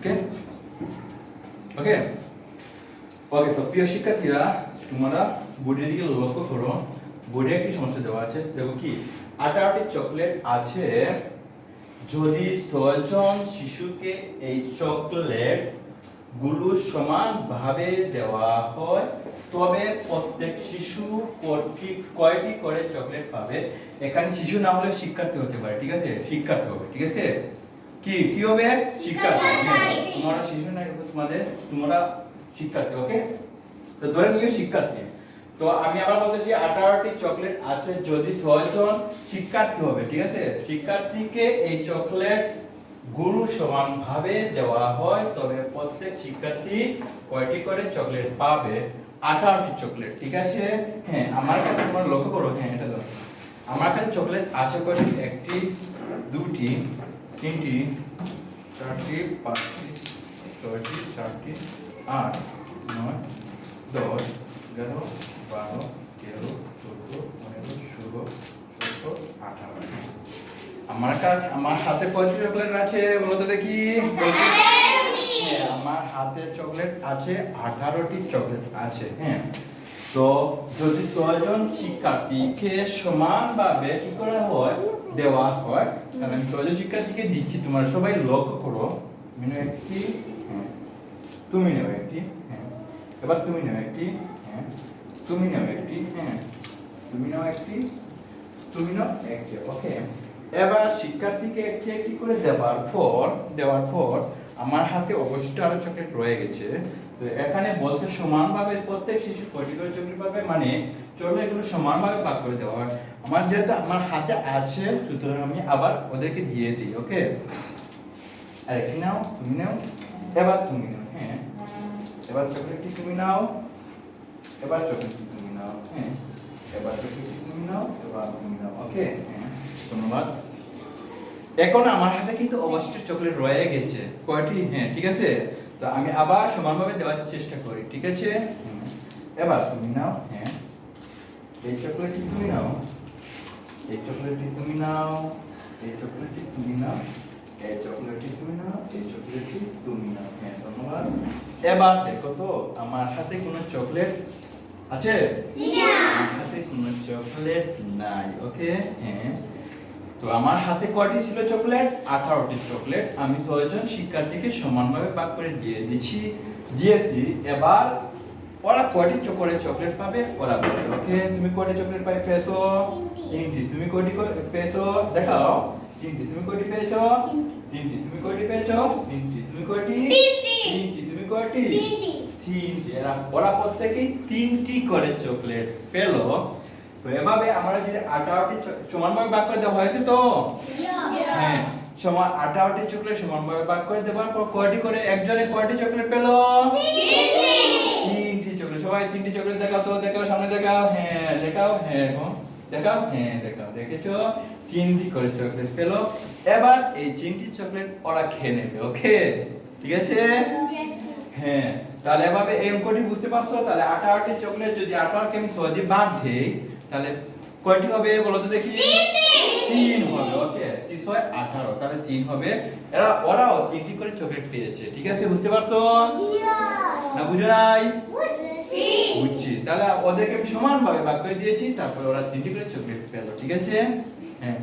ওকে ওকে ওকে তো প্রিয় শিক্ষার্থীরা, তোমরা বোর্ডের দিকে লক্ষ্য করো। বোর্ডে একটি সমস্যা দেওয়া আছে। দেখো কি আঠারোটি চকলেট আছে। যদি ছয়জন শিশুকে এই চকলেটগুলো সমানভাবে দেওয়া হয়, তবে প্রত্যেক শিশু কয়টি কয়টি করে চকলেট পাবে? এখানে শিশু না হলে শিক্ষার্থী হতে পারে, ঠিক আছে? শিক্ষার্থী হবে, ঠিক আছে? কি কি হবে? শিক্ষার্থী। হ্যাঁ, তোমরা শিশু না তোমাদের তোমরা শিক্ষার্থী ওকে তো ধরে নিও শিক্ষার্থী। তো আমি আবার বলতেছি আঠারোটি চকলেট আছে যদি ছয়জন শিক্ষার্থী হবে ঠিক আছে? শিক্ষার্থীকে এই চকলেট গুরু সমান ভাবে দেওয়া হয় তবে প্রত্যেক শিক্ষার্থী কয়টি করে চকলেট পাবে? আঠারোটি চকলেট ঠিক আছে? হ্যাঁ আমার কাছে তোমরা লক্ষ্য করো হ্যাঁ এটা দাও আমার কাছে চকলেট আছে কয়টি? একটি দুটি তিনটি, চারটি, পাঁচটি, ছয়টি চারটি আট, নয়, দশ, এগারো, বারো, তেরো, চোদ্দ, পনেরো, ষোলো, সতেরো, আঠারো। আমার কাছে, আমার হাতে কয়টি চকলেট আছে বলো তো দেখি। হ্যাঁ আমার হাতে চকলেট আছে, আঠারোটি চকলেট আছে হ্যাঁ। তো যদি ছয়জন শিক্ষার্থীকে সমানভাবে কি করা হয়, দেওয়া হয়, তাহলে আমি ছয়জন শিক্ষার্থীকে দিচ্ছি, তোমরা সবাই লক্ষ্য করো। তুমি নাও একটি হ্যাঁ। তুমি নাও একটি হ্যাঁ। এবার তুমি নাও একটি হ্যাঁ। তুমি নাও একটি হ্যাঁ। তুমি নাও একটি, তুমি নাও একটি, ওকে। এবার শিক্ষার্থীকে একটি একটি করে দেওয়ার পর দেওয়ার পর আমার হাতে অবশিষ্ট আরও চকলেট রয়ে গেছে। এখানে বলছে সমানভাবে প্রত্যেক শিশু পাবে মানে চলো এগুলো সমানভাবে ভাগ করে দেওয়া। হয় আমার যেহেতু আমার হাতে আছে, সুতরাং আমি আবার ওদেরকে দিয়ে দিই, ওকে? আর একটি নাও, তুমি নাও। এবার তুমি নাও হ্যাঁ। এবার চকলেটটি তুমি নাও। এবার চকলেটটি তুমি নাও হ্যাঁ। এবার চকলেটটি তুমি নাও, এবার তুমি নাও, ওকে? হ্যাঁ ধন্যবাদ। এখন আমার হাতে কিন্তু অবশিষ্ট চকলেট রয়ে গেছে। কয়টি? হ্যাঁ ঠিক আছে? তো আমি আবার সমানভাবে দেওয়ার চেষ্টা করি ঠিক আছে? এবার তুমি নাও হ্যাঁ। এই চকলেটটি তুমি নাও। এই চকলেটটি তুমি নাও। এই চকলেটটি তুমি নাও। এই চকলেটটি তুমি নাও। এই চকলেটটি তুমি নাও। হ্যাঁ ধন্যবাদ। এবার দেখো তো আমার হাতে কোনো চকলেট আছে? আমার হাতে কোনো চকলেট নাই ওকে? হ্যাঁ। তো আমার হাতে কয়টি ছিল চকলেট আঠারোটি চকলেট। আমি ছয়জন শিক্ষার্থীকে সমানভাবে ভাগ করে দিয়ে দিচ্ছি দিয়েছি। এবার ওরা কয়টি চকরে চকলেট পাবে? ওরা বলবে ওকে তুমি কয়টি চকলেট পাই পেয়েছ? তিনটি। তুমি কয়টি পেয়েছ? দেখাও। তিনটি। তুমি কয়টি পেয়েছ? তিনটি। তুমি কয়টি পেয়েছ? তিনটি। তুমি কয়টি? তিনটি। তুমি কয়টি? তিনটি। তিনটি। এরা ওরা প্রত্যেকেই তিনটি করে চকলেট পেল। তো এভাবে আমরা যে আঠারোটি সমানভাবে ভাগ করে দেওয়া হয়েছে তো? হ্যাঁ সমান আঠারোটি চকলেট সমানভাবে ভাগ করে দেওয়ার পর কয়টি করে একজনে কয়টি চকলেট পেল? তিনটি। চকলেট সবাই তিনটি চকলেট দেখাও তো দেখাও সামনে দেখাও। হ্যাঁ দেখাও হ্যাঁ দেখাও হ্যাঁ দেখাও। দেখেছ? তিনটি করে চকলেট পেল। এবার এই তিনটি চকলেট ওরা খেয়ে নেবে ওকে? ঠিক আছে? হ্যাঁ তাহলে এভাবে এই অঙ্কটি বুঝতে পারছ? তাহলে আঠারোটি চকলেট যদি আঠারোকে আমি ছয় দিয়ে বাদ দেই তাহলে কয়টি হবে বলো তো দেখি তিন হবে ওকে তিন হয় আঠারো তাহলে তিন হবে। এরা ওরাও তিনটি করে চকলেট পেয়েছে ঠিক আছে বুঝতে পারছ? না বুঝো নাই? বুঝছি। তাহলে ওদেরকে আমি সমানভাবে ভাগ করে দিয়েছি তারপরে ওরা তিনটি করে চকলেট পেল ঠিক আছে? হ্যাঁ।